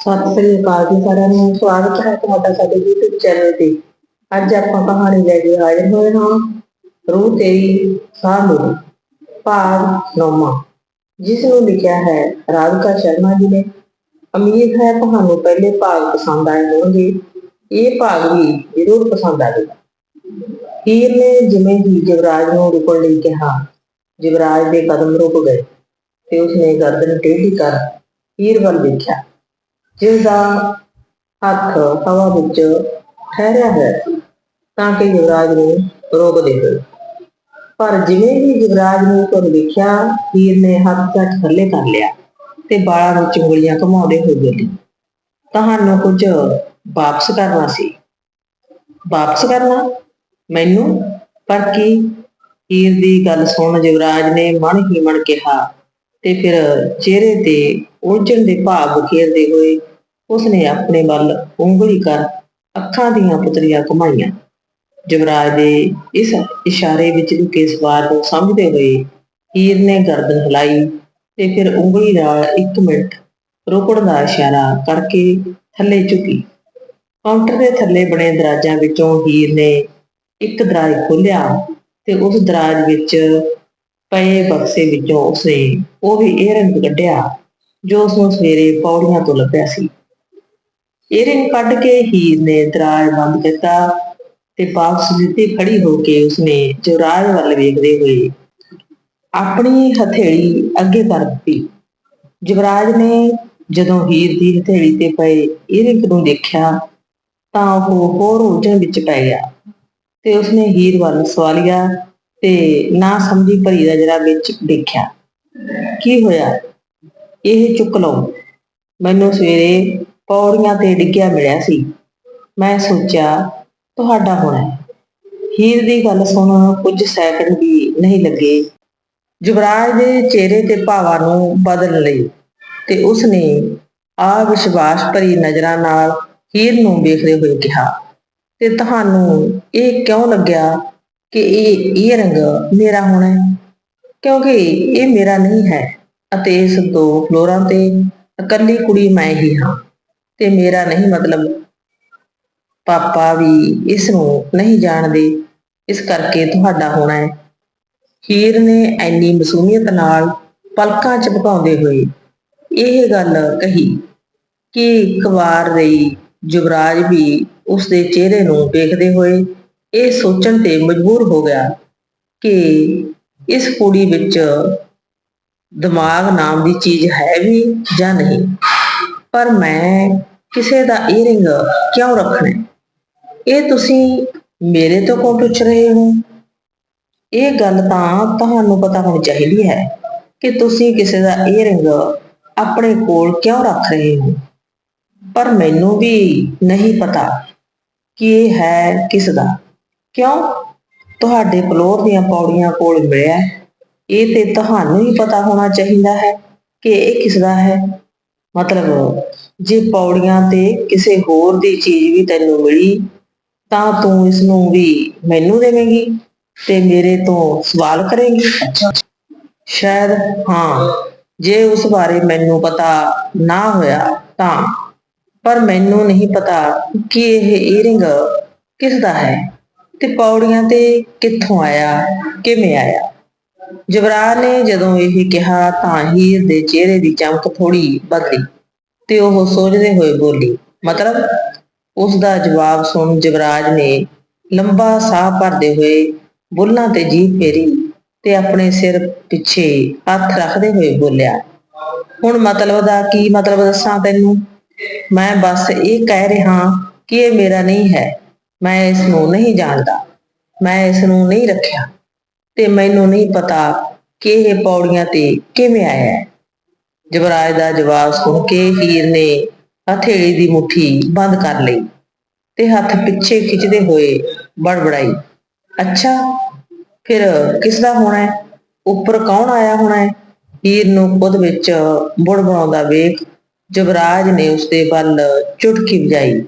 ਸਤਿ ਸ੍ਰੀ ਅਕਾਲ ਜੀ ਸਾਰਿਆਂ ਨੂੰ। ਸਵਾਗਤ ਹੈ ਤੁਹਾਡਾ ਸਾਡੇ YouTube ਚੈਨਲ ਤੇ। ਅੱਜ ਆਪਾਂ ਕਹਾਣੀ ਲੈ ਕੇ ਹਾਜ਼ਰ ਹੋਏ ਹਾਂ। ਰੂਹ ਤੇਰੀ ਸਾਹ ਮੇਰੀ ਭਾਗ ਨੌਵਾਂ ਜਿਸ ਨੂੰ ਲਿਖਿਆ ਹੈ ਰਾਧਿਕਾ ਸ਼ਰਮਾ ਜੀ ਨੇ। ਉਮੀਦ ਹੈ ਤੁਹਾਨੂੰ ਪਹਿਲੇ ਭਾਗ ਪਸੰਦ ਆਏ ਹੋਣਗੇ। ਇਹ ਭਾਗ ਵੀ ਜ਼ਰੂਰ ਪਸੰਦ ਆਵੇਗਾ। ਹੀਰ ਨੇ ਜਿਵੇਂ ਹੀ ਜਵਰਾਜ ਨੂੰ ਰੁਕਣ ਲਈ ਕਿਹਾ, ਜਵਰਾਜ ਦੇ ਕਦਮ ਰੁਕ ਗਏ ਤੇ ਉਸਨੇ ਗਰਦਨ ਟੇਢੀ ਕਰ ਹੀਰ ਵੱਲ ਦੇਖਿਆ ਜਿਸ ਦਾ ਹੱਥ ਹਵਾ ਵਿੱਚ ਠਹਿਰਿਆ ਹੋਇਆ ਸੀ ਤਾਂ ਕਿ ਯੁਵਰਾਜ ਨੂੰ ਰੋਕ ਦੇਵੇ ਪਰ ਜਿਵੇਂ ਹੀ ਯੁਵਰਾਜ ਨੂੰ ਤੋਂ ਦੇਖਿਆ ਹੀਰ ਨੇ ਹੱਥ ਝੱਟ ਥੱਲੇ ਕਰ ਲਿਆ ਤੇ ਬਾਲਾਂ ਵਿੱਚ ਉਂਗਲੀਆਂ ਘੁਮਾਉਂਦੇ ਹੋਏ ਬੋਲੀ, ਤੁਹਾਨੂੰ ਕੁਝ ਵਾਪਸ ਕਰਨਾ ਸੀ? ਵਾਪਸ ਕਰਨਾ? ਮੈਨੂੰ? ਪਰ ਕੀ? ਹੀਰ ਦੀ ਗੱਲ ਸੁਣ ਯੁਵਰਾਜ ਨੇ ਮਨ ਹੀ ਮਨ ਕਿਹਾ ਤੇ ਫਿਰ ਚਿਹਰੇ ਤੇ ਉਲਝਣ ਦੇ ਭਾਵ ਖੇਰਦੇ ਹੋਏ ਉਸਨੇ ਆਪਣੇ ਵੱਲ ਉਂਗਲੀ ਕਰ ਅੱਖਾਂ ਦੀਆਂ ਪੁਤਲੀਆਂ ਘੁਮਾਈਆਂ। ਜਵਰਾਜ ਦੇ ਇਸ ਇਸ਼ਾਰੇ ਵਿੱਚ ਲੁਕੇ ਸਵਾਰ ਨੂੰ ਸਮਝਦੇ ਹੋਏ ਹੀਰ ਨੇ ਗਰਦਨ ਹਿਲਾਈ ਤੇ ਫਿਰ ਉਂਗਲੀ ਨਾਲ ਇੱਕ ਮਿੰਟ ਰੁਕਣ ਦਾ ਇਸ਼ਾਰਾ ਕਰਕੇ ਥੱਲੇ ਝੁਕੀ। ਕਾਊਂਟਰ ਦੇ ਥੱਲੇ ਬਣੇ ਦਰਾਜਾਂ ਵਿੱਚੋਂ ਹੀਰ ਨੇ ਇੱਕ ਦਰਾਜ ਖੋਲ੍ਹਿਆ ਤੇ ਉਸ ਦਰਾਜ ਵਿੱਚ ਪਏ ਬਕਸੇ ਵਿੱਚੋਂ ਉਸੇ ਉਹ ਵੀ ਏਅਰਿੰਗ ਕੱਢਿਆ ਜੋ ਉਸ ਨੂੰ ਸਵੇਰੇ ਪੌੜੀਆਂ ਤੋਂ ਲੱਭਿਆ ਸੀ। ਏਅਰਿੰਗ ਕੱਢ ਕੇ ਹੀਰ ਨੇ ਦਰਾਜ ਬੰਦ ਕੀਤਾ ਤੇ ਵਾਪਸ ਸਿੱਧੀ ਖੜੀ ਹੋ ਕੇ ਉਸਨੇ ਜੁਰਾਜ ਵੱਲ ਵੇਖਦੇ ਹੋਏ ਆਪਣੀ ਹਥੇਲੀ ਅੱਗੇ ਕਰ ਦਿੱਤੀ। ਜਵਰਾਜ ਨੇ ਜਦੋਂ ਹੀਰ ਦੀ ਹਥੇਲੀ ਤੇ ਪਏ ਏਅਰਿੰਗ ਨੂੰ ਦੇਖਿਆ ਤਾਂ ਉਹ ਹੋਰ ਉਲਝਣ ਵਿੱਚ ਪੈ ਗਿਆ ਤੇ ਉਸਨੇ ਹੀਰ ਵੱਲ ਸਵਾਲਿਆ ਤੇ ਨਾ ਸਮਝੀ ਭਰੀ ਨਜ਼ਰਾਂ ਵਿੱਚ ਦੇਖਿਆ, ਕੀ ਹੋਇਆ? ਇਹ ਚੁੱਕ ਲਓ। ਮੈਨੂੰ ਸਵੇਰੇ ਪੌੜੀਆਂ ਤੇ ਡਿੱਗਿਆ ਮਿਲਿਆ ਸੀ। ਮੈਂ ਸੋਚਿਆ, ਤੁਹਾਡਾ ਹੋਣਾ ਹੀਰ ਦੀ ਗੱਲ ਸੁਣ ਕੁਝ ਸੈਕਿੰਡ ਵੀ ਨਹੀਂ ਲੱਗੇ। ਯੁਵਰਾਜ ਦੇ ਚਿਹਰੇ ਤੇ ਭਾਵਾਂ ਨੂੰ ਬਦਲ ਲਈ ਤੇ ਉਸਨੇ ਆ ਵਿਸ਼ਵਾਸ ਭਰੀ ਨਜ਼ਰਾਂ ਨਾਲ ਹੀਰ ਨੂੰ ਵੇਖਦੇ ਹੋਏ ਕਿਹਾ, ਤੇ ਤੁਹਾਨੂੰ ਇਹ ਕਿਉਂ ਲੱਗਿਆ ਕਿ ਇਹ ਇਹ ਰੰਗ ਮੇਰਾ ਹੋਣਾ ਹੈ? ਕਿਉਂਕਿ ਇਹ ਮੇਰਾ ਨਹੀਂ ਹੈ ਅਤੇ ਇਸ ਦੋ ਫਲੋਰਾਂ ਤੇ ਇਕੱਲੀ ਕੁੜੀ ਮੈਂ ਹੀ ਹਾਂ। ਤੇ ਮੇਰਾ ਨਹੀਂ ਮਤਲਬ। ਪਾਪਾ ਵੀ ਇਸ ਨੂੰ ਨਹੀਂ ਜਾਣਦੇ, ਇਸ ਕਰਕੇ ਤੁਹਾਡਾ ਹੋਣਾ ਹੈ। ਹੀਰ ਨੇ ਐਨੀ ਮਸੂਮੀਅਤ ਨਾਲ ਪਲਕਾਂ ਚਮਕਾਉਂਦੇ ਹੋਏ ਇਹ ਗੱਲ ਕਹੀ ਕਿ ਇੱਕ ਵਾਰ ਰਹੀ ਯੁਵਰਾਜ ਵੀ ਉਸ ਦੇ ਚਿਹਰੇ ਨੂੰ ਵੇਖਦੇ ਹੋਏ ਇਹ ਸੋਚਣ ਤੇ ਮਜਬੂਰ ਹੋ ਗਿਆ ਕਿ ਇਸ ਕੁੜੀ ਵਿੱਚ ਦਿਮਾਗ ਨਾਮ ਦੀ ਚੀਜ਼ ਹੈ ਵੀ ਜਾਂ ਨਹੀਂ। ਪਰ ਮੈਂ ਕਿਸੇ ਦਾ ਈਅਰਿੰਗ ਕਿਉਂ ਰੱਖਣਾ? ਇਹ ਤੁਸੀਂ ਮੇਰੇ ਤੋਂ ਕਿਉਂ ਪੁੱਛ ਰਹੇ ਹੋ? ਇਹ ਗੱਲ ਤਾਂ ਤੁਹਾਨੂੰ ਪਤਾ ਹੋਣੀ ਚਾਹੀਦੀ ਹੈ ਕਿ ਤੁਸੀਂ ਕਿਸੇ ਦਾ ਈਅਰਿੰਗ ਆਪਣੇ ਕੋਲ ਕਿਉਂ ਰੱਖ ਰਹੇ ਹੋ? ਪਰ ਮੈਨੂੰ ਵੀ ਨਹੀਂ ਪਤਾ ਕਿ ਇਹ ਹੈ ਕਿਸ ਦਾ। ਕਿਉਂ? ਤੁਹਾਡੇ ਫਲੋਰ ਦੀਆਂ ਪੌੜੀਆਂ ਕੋਲ ਮਿਲਿਆ ਹੈ। ਇਹ ਤੇ ਤੁਹਾਨੂੰ ਹੀ ਪਤਾ ਹੋਣਾ ਚਾਹੀਦਾ ਹੈ ਕਿ ਇਹ ਕਿਸ ਦਾ ਹੈ। ਮਤਲਬ ਜੇ ਪੌੜੀਆਂ ਤੇ ਕਿਸੇ ਹੋਰ ਦੀ ਚੀਜ਼ ਵੀ ਤੈਨੂੰ ਮਿਲੀ, ਤਾਂ ਤੂੰ ਇਸ ਨੂੰ ਵੀ ਮੈਨੂੰ ਦੇਵੇਂਗੀ ਤੇ ਮੇਰੇ ਤੋਂ ਸਵਾਲ ਕਰੇਂਗੀ। ਸ਼ਾਇਦ ਹਾਂ, ਜੇ ਉਸ ਬਾਰੇ ਮੈਨੂੰ ਪਤਾ ਨਾ ਹੋਇਆ ਤਾਂ, ਪਰ ਮੈਨੂੰ ਨਹੀਂ ਪਤਾ ਕਿ ਇਹ ਈਅਰਿੰਗ ਕਿਸ ਦਾ ਹੈ ਤੇ ਪੌੜੀਆਂ ਤੇ ਕਿੱਥੋਂ ਆਇਆ, ਕਿਵੇਂ ਆਇਆ। ਜਵਰਾਜ ਨੇ ਜਦੋਂ ਇਹ ਕਿਹਾ ਤਾਂ ਹੀਰ ਦੇ ਚਿਹਰੇ ਦੀ ਚਮਕ ਥੋੜੀ ਬਦਲੀ ਤੇ ਉਹ ਸੋਚਦੇ ਹੋਏ ਬੋਲੀ, ਮਤਲਬ ਉਸ ਦਾ ਜਵਾਬ ਸੁਣ ਜਵਰਾਜ ਨੇ ਲੰਬਾ ਸਾਹ ਭਰਦੇ ਹੋਏ ਬੁੱਲਾਂ ਤੇ ਜੀਭ ਫੇਰੀ ਤੇ ਆਪਣੇ ਸਿਰ ਪਿੱਛੇ ਹੱਥ ਰੱਖਦੇ ਹੋਏ ਬੋਲਿਆ, ਹੁਣ ਮਤਲਬ ਦਾ ਕੀ ਮਤਲਬ ਦੱਸਾਂ ਤੈਨੂੰ? ਮੈਂ ਬਸ ਇਹ ਕਹਿ ਰਿਹਾ ਕਿ ਇਹ ਮੇਰਾ ਨਹੀਂ ਹੈ, ਮੈਂ ਇਸ ਨੂੰ ਨਹੀਂ ਜਾਣਦਾ, ਮੈਂ ਇਸ ਨੂੰ ਨਹੀਂ ਰੱਖਿਆ। ਤੇ ਮੈਨੂੰ ਨਹੀਂ ਪਤਾ ਕਿ ਇਹ ਪੌੜੀਆਂ ਤੇ ਕਿਵੇਂ ਆਇਆ ਹੈ। ਜਵਰਾਜ ਦਾ ਜਵਾਬ ਸੁਣ ਕੇ ਹੀਰ ਨੇ ਹਥੇਲੀ ਦੀ ਮੁੱਠੀ ਬੰਦ ਕਰ ਲਈ ਤੇ ਹੱਥ ਪਿੱਛੇ ਖਿੱਚਦੇ ਹੋਏ ਬੜਬੜਾਈ। ਅੱਛਾ, ਫਿਰ ਕਿਸ ਦਾ ਹੋਣਾ ਹੈ? ਉੱਪਰ ਕੌਣ ਆਇਆ ਹੋਣਾ ਹੈ? ਹੀਰ ਨੂੰ ਖੁਦ ਵਿੱਚ ਬੁੜਬੜਾਉਂਦਾ ਵੇਖ ਜਵਰਾਜ ਨੇ ਉਸਦੇ ਵੱਲ ਚੁਟਕੀ ਵਜਾਈ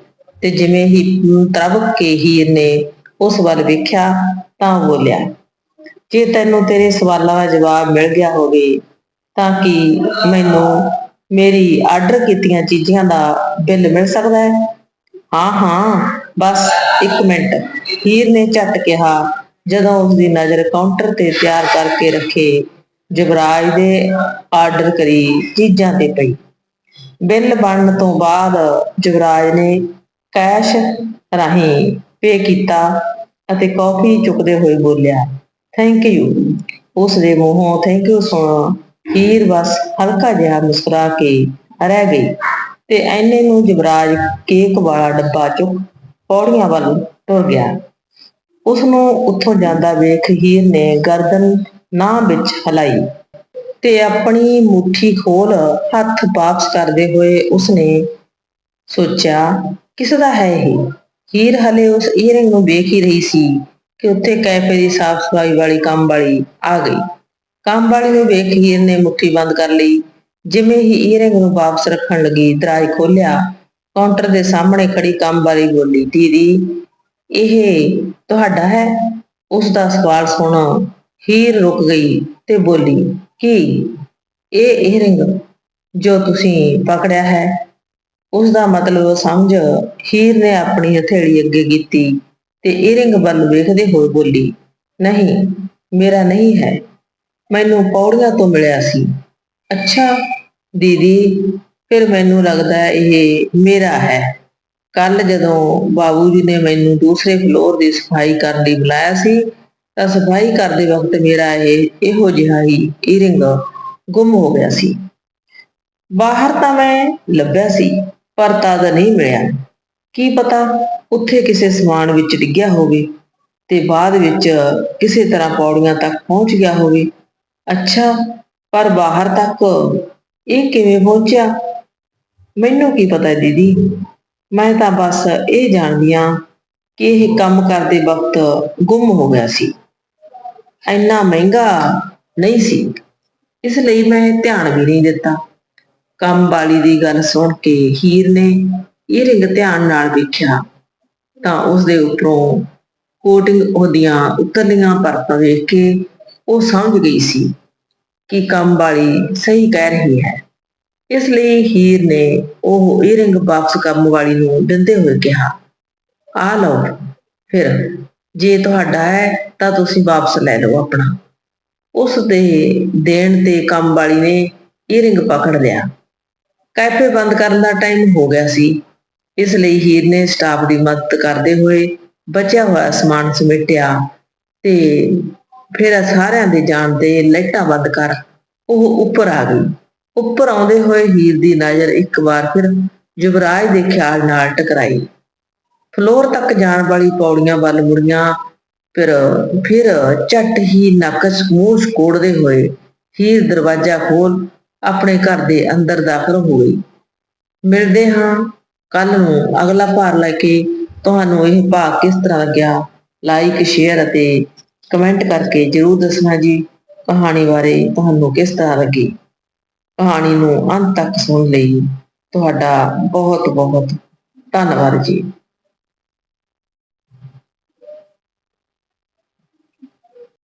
ਤੇ ਜਿਵੇਂ ਹੀ ਤਰਵਕ ਕੇ ਹੀਰ ਨੇ ਉਸ ਵੱਲ ਵੇਖਿਆ ਤਾਂ ਬੋਲਿਆ ਜੇ ਤੈਨੂੰ ਤੇਰੇ ਸਵਾਲਾਂ ਦਾ ਜਵਾਬ ਮਿਲ ਗਿਆ ਹੋਵੇ, ਤਾਂ ਕਿ ਮੈਨੂੰ ਮੇਰੀ ਆਰਡਰ ਕੀਤੀਆਂ ਚੀਜ਼ਾਂ ਦਾ ਬਿੱਲ ਮਿਲ ਸਕਦਾ ਹੈ? ਹਾਂ ਹਾਂ, ਬਸ ਇੱਕ ਮਿੰਟ। ਹੀਰ ਨੇ ਝੱਟ ਕਿਹਾ, ਜਦੋਂ ਉਸ ਦੀ ਨਜ਼ਰ ਕਾਊਂਟਰ ਤੇ ਤਿਆਰ ਕਰਕੇ ਰੱਖੇ, ਜਵਰਾਜ ਦੇ ਆਰਡਰ ਕਰੀ ਚੀਜ਼ਾਂ ਤੇ ਪਈ। ਬਿੱਲ ਬਣਨ ਤੋਂ ਬਾਅਦ ਜਵਰਾਜ ਨੇ ਕੈਸ਼ ਰਾਹੀਂ ਪੇ ਕੀਤਾ ਅਤੇ ਕਾਫੀ ਚੁੱਕਦੇ ਹੋਏ ਬੋਲਿਆ ਥੈਂਕ ਯੂ ਉਸ ਦੇ ਮੂੰਹੋਂ ਥੈਂਕ ਯੂ ਸੁਣ ਹੀਰ ਬਸ ਹਲਕਾ ਜਿਹਾ ਮੁਸਕਰਾ ਕੇ ਰਹਿ ਗਈ ਤੇ ਐਨੇ ਨੂੰ ਜਵਰਾਜ ਕੇਕ ਵਾਲਾ ਡੱਬਾ ਚੁੱਕ ਪੌੜੀਆਂ ਵੱਲ ਟੁਰ ਗਿਆ। ਉਸ ਨੂੰ ਉੱਥੋਂ ਜਾਂਦਾ ਵੇਖ ਹੀਰ ਨੇ ਗਰਦਨ ਨਾ ਵਿੱਚ ਹਲਾਈ ਤੇ ਆਪਣੀ ਮੁੱਠੀ ਖੋਲ ਹੱਥ ਵਾਪਸ ਕਰਦੇ ਹੋਏ ਉਸਨੇ ਸੋਚਿਆ ਕਿਸ ਦਾ ਹੈ ਇਹ? ਹੀਰ ਹਲੇ ਉਸ ਈਰਿੰਗ ਨੂੰ ਵੇਖ ਹੀ ਰਹੀ ਸੀ। ਕਿ ਉੱਥੇ ਕੈਫੇ ਦੀ ਸਾਫ਼ ਸਫ਼ਾਈ ਵਾਲੀ ਕੰਮ ਵਾਲੀ ਆ ਗਈ। ਕੰਮ ਵਾਲੀ ਨੂੰ ਵੇਖ ਹੀਰ ਨੇ ਮੁੱਠੀ ਬੰਦ ਕਰ ਲਈ। ਜਿਵੇਂ ਹੀ ਈਅਰਿੰਗ ਨੂੰ ਵਾਪਸ ਰੱਖਣ ਲੱਗੀ, ਦਰਾਜ ਖੋਲਿਆ ਕਾਊਂਟਰ ਦੇ ਸਾਹਮਣੇ ਖੜੀ ਕੰਮ ਵਾਲੀ ਬੋਲੀ, ਦੀਦੀ, ਇਹ ਤੁਹਾਡਾ ਹੈ? ਉਸ ਦਾ ਸਵਾਲ ਸੁਣ ਹੀਰ ਰੁਕ ਗਈ ਤੇ ਬੋਲੀ, ਕੀ? ਇਹ ਈਅਰਿੰਗ ਜੋ ਤੁਸੀਂ ਪਕੜਿਆ ਹੈ? ਉਸ ਦਾ ਮਤਲਬ ਸਮਝ ਹੀਰ ਨੇ ਆਪਣੀ ਹਥੇਲੀ ਅੱਗੇ ਕੀਤੀ। ਤੇ ਈਅਰਿੰਗ ਵੱਲ ਵੇਖਦੇ ਹੋਏ ਬੋਲੀ, ਨਹੀਂ, ਮੇਰਾ ਨਹੀਂ ਹੈ। ਮੈਨੂੰ ਪੌੜੀਆਂ ਤੋਂ ਮਿਲਿਆ ਸੀ। ਅੱਛਾ, ਦੀਦੀ, ਫਿਰ ਮੈਨੂੰ ਲੱਗਦਾ ਇਹ ਮੇਰਾ ਹੈ। ਕੱਲ ਜਦੋਂ ਬਾਬੂ ਜੀ ਨੇ ਮੈਨੂੰ ਦੂਸਰੇ ਫਲੋਰ ਦੀ ਸਫ਼ਾਈ ਕਰਨ ਲਈ ਬੁਲਾਇਆ ਸੀ, ਤਾਂ ਸਫ਼ਾਈ ਕਰਦੇ ਵਕਤ ਮੇਰਾ ਇਹ, ਇਹੋ ਜਿਹਾ ਹੀ ਈਰਿੰਗ ਗੁੰਮ ਹੋ ਗਿਆ ਸੀ। ਬਾਹਰ ਤਾਂ ਮੈਂ ਲੱਭਿਆ ਸੀ, ਪਰ ਤਦ ਨਹੀਂ ਮਿਲਿਆ। ਕੀ ਪਤਾ ਉੱਥੇ ਕਿਸੇ ਸਮਾਨ ਵਿੱਚ ਡਿੱਗਿਆ ਹੋਵੇ ਤੇ ਬਾਅਦ ਵਿੱਚ ਕਿਸੇ ਤਰ੍ਹਾਂ ਪੌੜੀਆਂ ਤੱਕ ਪਹੁੰਚ ਗਿਆ ਹੋਵੇ। ਅੱਛਾ, ਪਰ ਬਾਹਰ ਤੱਕ ਇਹ ਕਿਵੇਂ ਪਹੁੰਚਿਆ? ਮੈਨੂੰ ਕੀ ਪਤਾ ਦੀਦੀ। ਮੈਂ ਤਾਂ ਬਸ ਇਹ ਜਾਣਦੀ ਹਾਂ ਕਿ ਇਹ ਕੰਮ ਕਰਦੇ ਵਕਤ ਗੁੰਮ ਹੋ ਗਿਆ ਸੀ। ਇੰਨਾ ਮਹਿੰਗਾ ਨਹੀਂ ਸੀ। ਇਸ ਲਈ ਮੈਂ ਧਿਆਨ ਵੀ ਨਹੀਂ ਦਿੱਤਾ। ਕੰਮ ਵਾਲੀ ਦੀ ਗੱਲ ਸੁਣ ਕੇ ਹੀਰ ਨੇ ਈਅਰਿੰਗ ਧਿਆਨ ਨਾਲ ਵੇਖਿਆ, ਤਾਂ ਉਸ ਦੇ ਉੱਪਰੋਂ ਕੋਟਿੰਗ ਉਹਦੀਆਂ ਉਤਰਲੀਆਂ ਪਰਤਾਂ ਵੇਖ ਕੇ ਉਹ ਸਮਝ ਗਈ ਸੀ ਕਿ ਕੰਮ ਵਾਲੀ ਸਹੀ ਕਹਿ ਰਹੀ ਹੈ। ਇਸ ਲਈ ਹੀਰ ਨੇ ਉਹ ਈਅਰਿੰਗ ਵਾਪਸ ਕੰਮ ਵਾਲੀ ਨੂੰ ਦਿੰਦੇ ਹੋਏ ਕਿਹਾ, ਆ ਲਓ, ਫਿਰ ਜੇ ਤੁਹਾਡਾ ਹੈ ਤਾਂ ਤੁਸੀਂ ਵਾਪਸ ਲੈ ਲਓ ਆਪਣਾ। ਉਸ ਦੇ ਦੇਣ ਤੇ ਕੰਮ ਵਾਲੀ ਨੇ ਈਅਰਿੰਗ ਪਕੜ ਲਿਆ। ਕੈਫੇ ਬੰਦ ਕਰਨ ਦਾ ਟਾਈਮ ਹੋ ਗਿਆ ਸੀ। ਇਸ ਲਈ ਹੀਰ ਨੇ ਸਟਾਫ ਦੀ ਮਦਦ ਕਰਦੇ ਹੋਏ ਬਚਿਆ ਹੋਇਆ ਸਮਾਨ ਸਮੇਟਿਆ ਤੇ ਫਿਰ ਸਾਰਿਆਂ ਦੇ ਜਾਣ ਤੇ ਲਾਈਟਾਂ ਬੰਦ ਕਰ ਉਹ ਉੱਪਰ ਆ ਗਈ। ਉੱਪਰ ਆਉਂਦੇ ਹੋਏ ਹੀਰ ਦੀ ਨਜ਼ਰ ਇੱਕ ਵਾਰ ਫਿਰ ਯੁਵਰਾਜ ਦੇ ਖਿਆਲ ਨਾਲ ਟਕਰਾਈ। ਫਲੋਰ ਤੱਕ ਜਾਣ ਵਾਲੀ ਪੌੜੀਆਂ ਵੱਲ ਮੁੜੀਆਂ, ਫਿਰ ਫਿਰ ਝੱਟ ਹੀ ਨੱਕ ਮੂੰਹ ਕੋੜਦੇ ਹੋਏ ਹੀਰ ਦਰਵਾਜ਼ਾ ਖੋਲ ਆਪਣੇ ਘਰ ਦੇ ਅੰਦਰ ਦਾਖਲ ਹੋ ਗਈ। ਮਿਲਦੇ ਹਾਂ ਕੱਲ ਨੂੰ ਅਗਲਾ ਭਾਰ ਲੈ ਕੇ ਤੁਹਾਨੂੰ ਇਹ ਭਾਗ ਕਿਸ ਤਰ੍ਹਾਂ ਲੱਗਿਆ? ਲਾਈਕ ਸ਼ੇਅਰ ਅਤੇ ਕਮੈਂਟ ਕਰਕੇ ਜਰੂਰ ਦੱਸਣਾ ਜੀ, ਕਹਾਣੀ ਬਾਰੇ ਤੁਹਾਨੂੰ ਕਿਸ ਤਰ੍ਹਾਂ ਲੱਗੀ? ਕਹਾਣੀ ਨੂੰ ਅੰਤ ਤੱਕ ਸੁਣ ਲਈ ਤੁਹਾਡਾ ਬਹੁਤ ਬਹੁਤ ਧੰਨਵਾਦ ਜੀ।